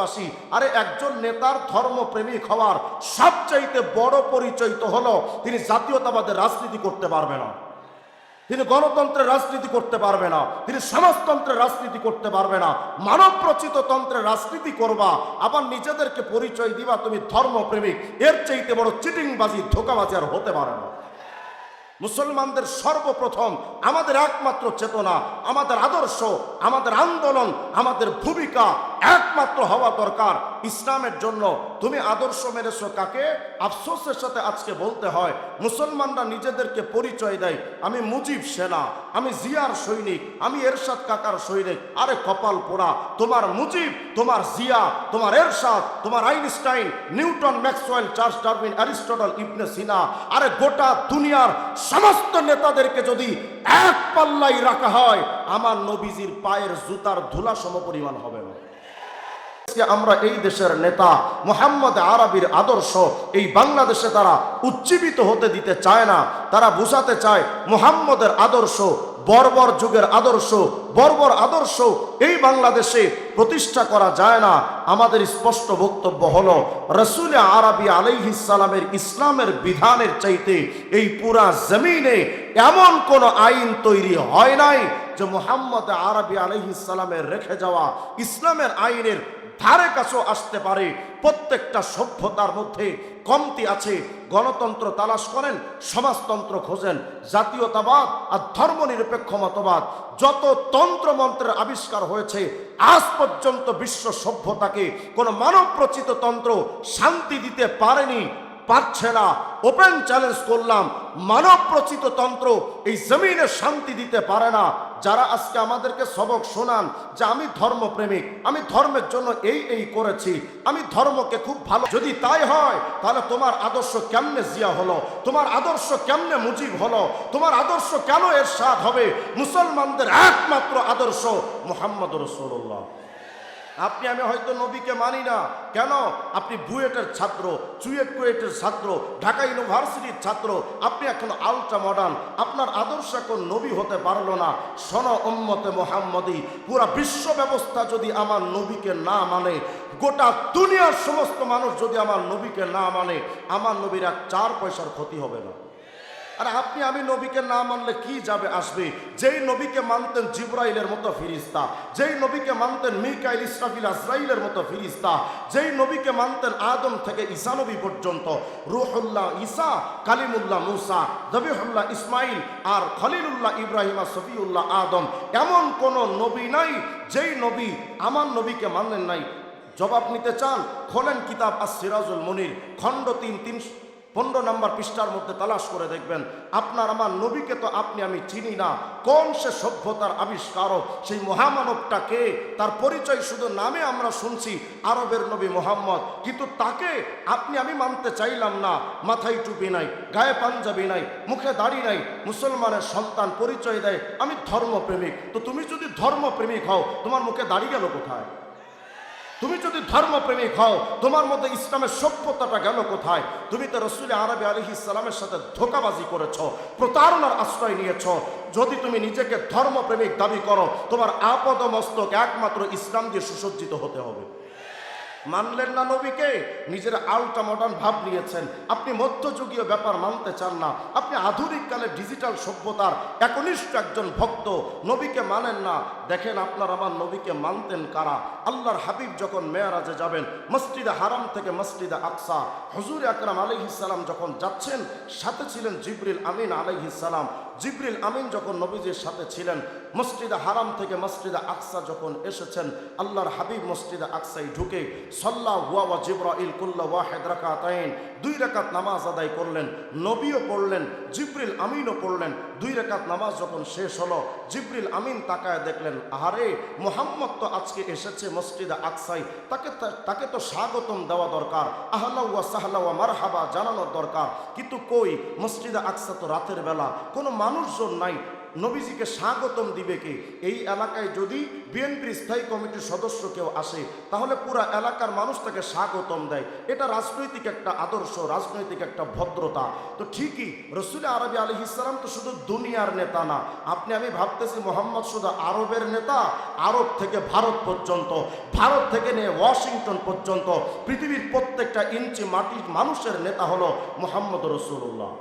বিশ্ববাসী আরে একজন নেতার ধর্মপ্রেমিক হওয়ার সবচাইতে বড় পরিচয় তো হলো তিনি জাতীয়তাবাদের রাজনীতি করতে পারবে না। তিনি গণতন্ত্রের রাজনীতি করতে পারবে না। তিনি সমাজতন্ত্রের রাজনীতি করতে পারবে না। মানব প্রচিত তন্ত্রের রাজনীতি করবা, আবার নিজেদেরকে পরিচয় দিবা তুমি ধর্মপ্রেমিক। এর চাইতে বড় চিটিংবাজি, ধোকাবাজি আর হতে পারে না। মুসলমানদের সর্বপ্রথম আমাদের একমাত্র চেতনা, আমাদের আদর্শ, আমাদের আন্দোলন, আমাদের ভূমিকা একমাত্র হওয়া দরকার ইসলামের জন্য। তুমি আদর্শ মেরেছো কাকে? আফসোসের সাথে আজকে বলতে হয়, মুসলমানরা নিজেদেরকে পরিচয় দেয়, আমি মুজিব সেনা, আমি জিয়ার সৈনিক, আমি এরশাদ কাকার সৈনিক, আরে কপাল পোড়া, তোমার মুজিব, তোমার জিয়া, তোমার এরশাদ, তোমার Einstein, Newton, Maxwell, Charles Darwin, Aristotle, Ibn Sina, আরে গোটা দুনিয়ার সমস্ত নেতাদেরকে যদি এক পাল্লাই রাখা হয়, আমার নবীজির পায়ের জুতার ধুলা সমপরিমাণ হবে না। আজকে আমরা এই দেশের নেতা মোহাম্মদ আরবির আদর্শ, এই বাংলাদেশে তারা উজ্জীবিত হতে দিতে চায় না। তারা বুঝাতে চায়, মোহাম্মদের আদর্শ, বর্বর যুগের আদর্শ, বর্বর আদর্শ, এই বাংলাদেশে প্রতিষ্ঠা করা যায় না। আমাদের স্পষ্ট বক্তব্য হলো, রসুল আরবি আলাইহিসালামের ইসলামের বিধানের চাইতে এই পুরা জমিনে এমন কোন আইন তৈরি হয় নাই যে মোহাম্মদ আরবি আলাইহিসালামের রেখে যাওয়া ইসলামের আইনের ধারে কাছেও আসতে পারে। প্রত্যেকটা সভ্যতার মধ্যে কমতি আছে। গণতন্ত্র তালাশ করেন, সমাজতন্ত্র খোঁজেন। জাতীয়তাবাদ আর ধর্মনিরপেক্ষ মতবাদ। যত তন্ত্রমন্ত্রের আবিষ্কার হয়েছে, আজ পর্যন্ত বিশ্ব সভ্যতাকে কোনো মানব প্রচিত তন্ত্র শান্তি দিতে পারেনি। পারছে না। ওপেন চ্যালেঞ্জ করলাম। মানব প্রচিত তন্ত্র এই জমিনে শান্তি দিতে পারে না। যারা আজকে আমাদেরকে সবক শোনান যে আমি ধর্মপ্রেমিক, আমি ধর্মের জন্য এই এই করেছি, আমি ধর্মকে খুব ভালো যদি তাই হয়, তাহলে তোমার আদর্শ কেমনে জিয়া হলো? তোমার আদর্শ কেমনে মুজিব হলো? তোমার আদর্শ কেন এর স্বাদ হবে? মুসলমানদের একমাত্র আদর্শ মোহাম্মদ রসুল্লাহ আপনি, আমি হয়তো নবীকে মানি না। কেন? আপনি বুয়েটের ছাত্র, চুয়েট কুয়েটের ছাত্র, ঢাকা ইউনিভার্সিটির ছাত্র। আপনি এখন আলট্রা মডার্ন। আপনার আদর্শ এখন নবী হতে পারল না। সন উম্মতে মোহাম্মদী, পুরা বিশ্ব ব্যবস্থা যদি আমার নবীকে না মানে গোটা দুনিয়ার সমস্ত মানুষ যদি আমার নবীকে না মানে আমার নবীর চার পয়সার ক্ষতি হবে না। আর আপনি, আমি নবীকে না মানলে কি যাবে, আসবে? যেই নবীকে মানতেন জিব্রাইলের মতো ফিরিস্তা, যেই নবীকে মানতেন মিকাইল, ইসরাফিল, আজরাইলের মতো ফিরিস্তা, যেই নবীকে মানতেন আদম থেকে ঈসা নবী পর্যন্ত, রুহুল্লাহ ঈসা, কালিমুল্লাহ মুসা, দবিহুল্লাহ ইসমাইল আর খলিলুল্লাহ ইব্রাহিমা সফিউল্লাহ আদম, এমন কোন নবী নাই যেই নবী আমার নবীকে মানলেন নাই। জবাব নিতে চান? খোলেন কিতাব আর সিরাজুল মনির, খণ্ড তিন তিন পনেরো নম্বর পৃষ্ঠার মধ্যে তালাশ করে দেখবেন, আপনার আমার নবীকে তো আপনি আমি চিনি না, কোন সে সভ্যতার আবিষ্কারক, সেই মহামানবটাকে তার পরিচয় শুধু নামে আমরা শুনছি, আরবের নবী মোহাম্মদ, কিন্তু তাকে আপনি আমি মানতে চাইলাম না, মাথায় টুপি নাই, গায়ে পাঞ্জাবি নাই, মুখে দাড়ি নাই, মুসলমানের সন্তান পরিচয় দেয়, আমি ধর্মপ্রেমিক, তো তুমি যদি ধর্মপ্রেমিক হও, তোমার মুখে দাড়ি গেল কোথায়? তুমি যদি ধর্মপ্রেমিক হও, তোমার মধ্যে ইসলামের সভ্যতাটা গেল কোথায়? তুমি তো রসুল আরবি আলহি ইসলামের সাথে ধোকাবাজি করেছ, প্রতারণার আশ্রয় নিয়েছ। যদি তুমি নিজেকে ধর্মপ্রেমিক দাবি করো, তোমার আপদ মস্তক একমাত্র ইসলাম দিয়ে সুসজ্জিত হতে হবে। মানলেন না নবীকে? নিজের আলটা মডার্ন ভাব নিয়েছেন। আপনি মধ্যযুগীয় ব্যাপার মানতে চান না। আপনি আধুনিক কালে ডিজিটাল সভ্যতার একনিষ্ঠ একজন ভক্ত। নবীকে মানেন না। দেখেন আপনার আমার নবীকে মানতেন কারা? আল্লাহর হাবিব যখন মেয়ারাজে যাবেন, মসজিদে হারাম থেকে মসজিদে আকসা, হজুর আকরাম আলহিসাল্লাম যখন যাচ্ছেন, সাথে ছিলেন জিবরিল আমিন আলহিসাল্লাম জিবরিল আমিন যখন নবীজির সাথে ছিলেন, মসজিদে হারাম থেকে মসজিদে আকসা যখন এসেছেন, আল্লাহর হাবিব মসজিদে আকসাই ঢুকে সল্লা হুয়া ওয়া জিব্রাইল কুল্লা ওয়াহেদ রাকাতাইন, দুই রাকাত নামাজ আদায় করলেন, নবীও পড়লেন, জিবরিল আমিনও পড়লেন, দুই রাকাত নামাজ যখন শেষ হলো, জিবরিল আমিন তাকায় দেখলেন আরে মোহাম্মদ তো আজকে এসেছে মসজিদে আকসাই তাকে তাকে তো স্বাগতম দেওয়া দরকার আহলা ওয়া সাহলা ওয়া মারহাবা জানানোর দরকার, কিন্তু কই, মসজিদে আকসা তো রাতের বেলা, কোনো মানুষজন নাই, নবীজিকে স্বাগতম দিবে কে? এই এলাকায় যদি বিএনপির স্থায়ী কমিটির সদস্য কেউ আসে, তাহলে পুরা এলাকার মানুষ তাকে স্বাগতম দেয়। এটা রাজনৈতিক একটা আদর্শ, রাজনৈতিক একটা ভদ্রতা। তো ঠিকই, রসুল আরবি আলী ইসলাম তো শুধু দুনিয়ার নেতা না, আপনি আমি ভাবতেছি মোহাম্মদ শুধু আরবের নেতা, আরব থেকে ভারত পর্যন্ত, ভারত থেকে নিয়ে ওয়াশিংটন পর্যন্ত, পৃথিবীর প্রত্যেকটা ইঞ্চি মাটির মানুষের নেতা হলো মোহাম্মদ রসুল্লাহ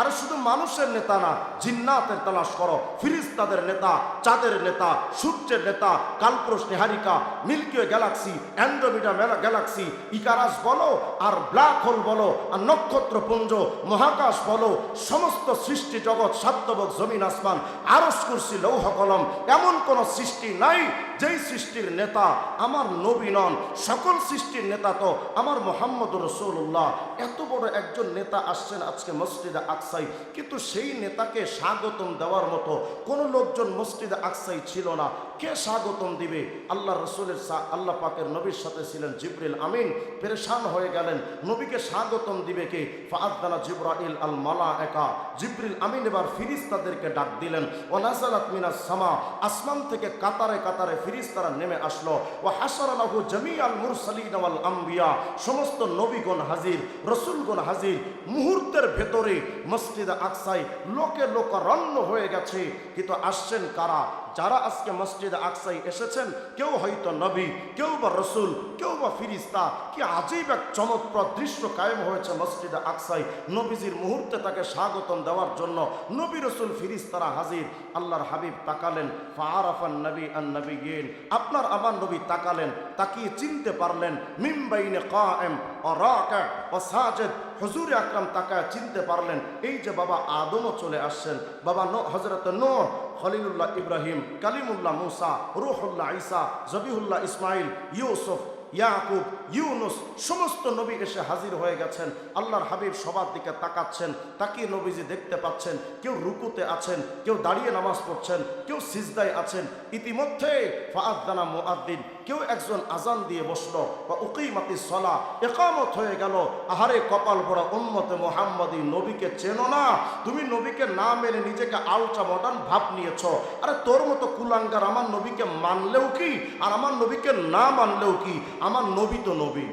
আর শুধু মানুষের নেতা না, জিন্নাতের তালাশ করো। ফিরিস্তাদের নেতা, চাঁদের নেতা, সূর্যের নেতা কালপ্রস নিহারিকা milky way galaxy, Andromeda galaxy, Icarus বলো, আর ব্ল্যাক হোল বলো, আর নক্ষত্রপুঞ্জ, মহাকাশ বলো, সমস্ত সৃষ্টি জগৎ সাত্যবক জমিন, আসমান আরস কুরসি, লৌহ, কলম, এমন কোন সৃষ্টি নাই যেই সৃষ্টির নেতা আমার নবী নন। সকল সৃষ্টির নেতা তো আমার মোহাম্মদ রসুল্লাহ এত বড় একজন নেতা আসছেন আজকে মসজিদে আকসাই, কিন্তু সেই নেতাকে স্বাগতম দেওয়ার মতো কোনো লোকজন মসজিদে আকসাই ছিল না। কে স্বাগতম দিবে? আল্লাহ রসুলের আল্লাহ পাকের নবীর সাথে ছিলেন জিবরিল আমিন, পেরেশান হয়ে গেলেন। নবীকে স্বাগতম দিবে কে? ফাআদানা জিব্রাইল আল মালা একা জিবরিল আমিন এবার ফিরিস্তাদেরকে ডাক দিলেন ও নাজালাত মিনাস সামা আসমান থেকে কাতারে কাতারে ফিরিস্তারা নেমে আসলো। ও হাসারালাহু জামি আল মুরসালিন ওয়াল আম্বিয়া সমস্ত নবীগণ হাজির, রসুলগণ হাজির। মুহূর্তের ভেতরে মসজিদ আকসাই লোকে লোকারণ্য হয়ে গেছে কিন্তু আসছেন কারা? যারা আজকে মসজিদ আকসাই এসেছেন, কেউ হয়তো নবী, কেউ বা রসুল, কেউ বা ফিরিস্তা, কি আজীব এক চমৎপ্রদ দৃশ্য কায়েম হয়েছে মসজিদে আকসাই নবীজির মুহূর্তে তাকে স্বাগতম দেওয়ার জন্য নবী, রসুল, ফিরিস্তারা হাজির। আল্লাহর হাবিব তাকালেন ফারাফান নবী আন নবী গেন আপনার আমার নবী তাকালেন, তাকিয়ে চিনতে পারলেন মিমবাইনে কায়েম ও রাকা ও সাজেদ। হুজুর আকরাম তাকায় চিনতে পারলেন, এই যে বাবা আদমও চলে আসছেন। বাবা হজরত নো খলিলুল্লাহ ইব্রাহিম কালিমুল্লাহ মুসা রুহুল্লাহ ঈসা জবিহুল্লাহ ইসমাইল ইউসুফ ইয়াকুব, ইউনুস, সমস্ত নবী এসে হাজির হয়ে গেছেন। আল্লাহর হাবিব সবার দিকে তাকাচ্ছেন, তাকিয়ে নবীজি দেখতে পাচ্ছেন, কেউ রুকুতে আছেন, কেউ দাঁড়িয়ে নামাজ পড়ছেন, কেউ সিজদায় আছেন। ইতিমধ্যে ফাআদানা মুআদ্দিন, কেউ একজন আজান দিয়ে বসল বা উকিমাতি সলা একামত হয়ে গেল। আহারে কপাল পড়া উম্মতে মোহাম্মদী নবীকে চেনো না। তুমি নবীকে না মেনে নিজেকে আলট্রা মডার্ন ভাব নিয়েছ। আরে তোর মতো কুলাঙ্গার আমার নবীকে মানলেও কি? আর আমার নবীকে না মানলেও কি? আমার নবী তো নবী।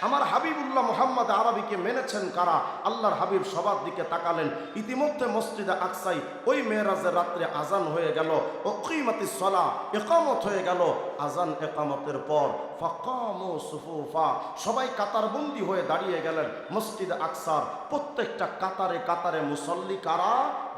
আমার হাবিবুল্লাহ মোহাম্মদ আরবিকে মেনেছেন কারা? আল্লাহর হাবিব সবার দিকে তাকালেন। ইতিমধ্যে মসজিদে আকসাই ওই মেয়েরাজের রাত্রে আজান হয়ে গেল। ও কিমাতি সলা, একামত হয়ে গেল। আজান একামতের পর ফাকামু সুফুফা, সবাই কাতারবন্দি হয়ে দাঁড়িয়ে গেলেন মসজিদে আকসার। প্রত্যেকটা কাতারে কাতারে মুসল্লি কারা?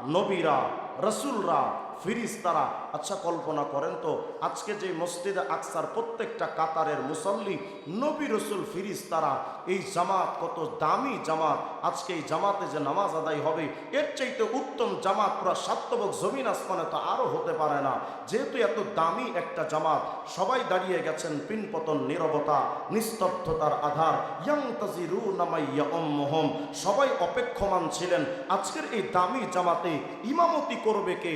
নবীরা, রসুলরা। ফিরিস্তারা আচ্ছা কল্পনা করেন তো, আজকে যে মসজিদে আকসার প্রত্যেকটা কাতারের মুসল্লি, নবী রসুল ফিরিস তারা, এই জামাত কত দামি জামাত, আজকে এই জামাতে যে নামাজ আদায় হবে, এর চাইতে উত্তম জামাত পুরা সাত্যবক জমিন আসমানে তো আরও হতে পারে না। যেহেতু এত দামি একটা জামাত, সবাই দাঁড়িয়ে গেছেন পিনপতন নীরবতা, নিস্তব্ধতার আধার ইয়াং তাজিরু নামাইয়া অম্মহম সবাই অপেক্ষমান ছিলেন, আজকের এই দামি জামাতে ইমামতি করবে কে?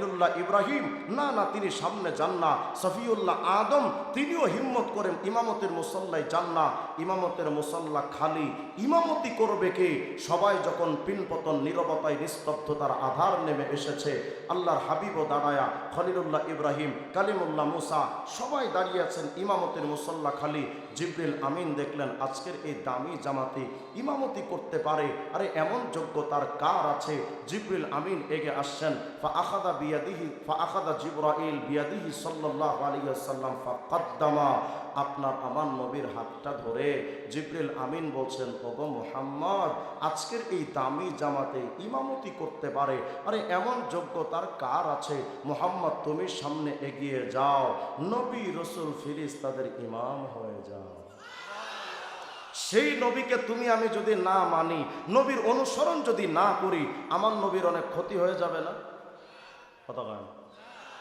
খলিলুল্লাহ ইব্রাহিম, না না, তিনি সামনে যান না। সফিউল্লাহ আদম, তিনিও হিম্মত করেন ইমামতের মুসল্লায় যান না। ইমামতের মুসল্লা খালি। ইমামতি করবে কে? সবাই যখন পিনপতন, নীরবতায় নিস্তব্ধতার আধার নেমে এসেছে। আল্লাহর হাবিবও দাঁড়ায়া খলিলুল্লাহ ইব্রাহিম, কালিমুল্লাহ মুসা, সবাই দাঁড়িয়ে আছেন ইমামতের মুসল্লা খালি। জিব্রিল আমিন দেখলেন, আজকের এই দামি জামাতে ইমামতি করতে পারে, আরে এমন যোগ্যতার কার আছে? জিব্রিল আমিন এগে আসছেন ফা আখাদা বিয়াদিহি ফা আখাদা জিব্রাইল বিয়াদিহি সাল্লাল্লাহু আলাইহি ওয়াসাল্লাম ফা কদ্দামা আপনার আমার নবীর হাতটা ধরে। জিব্রিল আমিন বলছেন, ওগো মুহাম্মদ, আজকের এই দামি জামাতে ইমামতি করতে পারে, আরে এমন যোগ্যতার কার আছে? মুহাম্মদ, তুমি সামনে এগিয়ে যাও। নবী রসুল ফিরিস তাদের ইমাম হয়ে যাও সেই নবীকে তুমি, আমি যদি না মানি, নবীর অনুসরণ যদি না করি, আমার নবীর অনেক ক্ষতি হয়ে যাবে না কথা?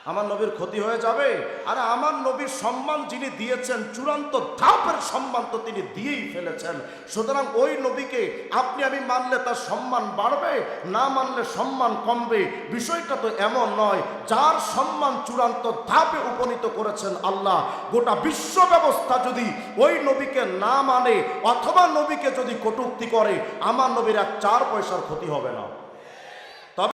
আমার নবীর ক্ষতি হয়ে যাবে। আর আমার নবীর সম্মান যিনি দিয়েছেন, চূড়ান্ত ধাপের সম্মান তো তিনি দিয়েই ফেলেছেন। সুতরাং ওই নবীকে আপনি আমি মানলে তার সম্মান বাড়বে, না মানলে সম্মান কমবে। বিষয়টা তো এমন নয়, যার সম্মান চূড়ান্ত ধাপে উপনীত করেছেন আল্লাহ, গোটা বিশ্ব ব্যবস্থা যদি ওই নবীকে না মানে অথবা নবীকে যদি কটূক্তি করে, আমার নবীর এক চার পয়সার ক্ষতি হবে না।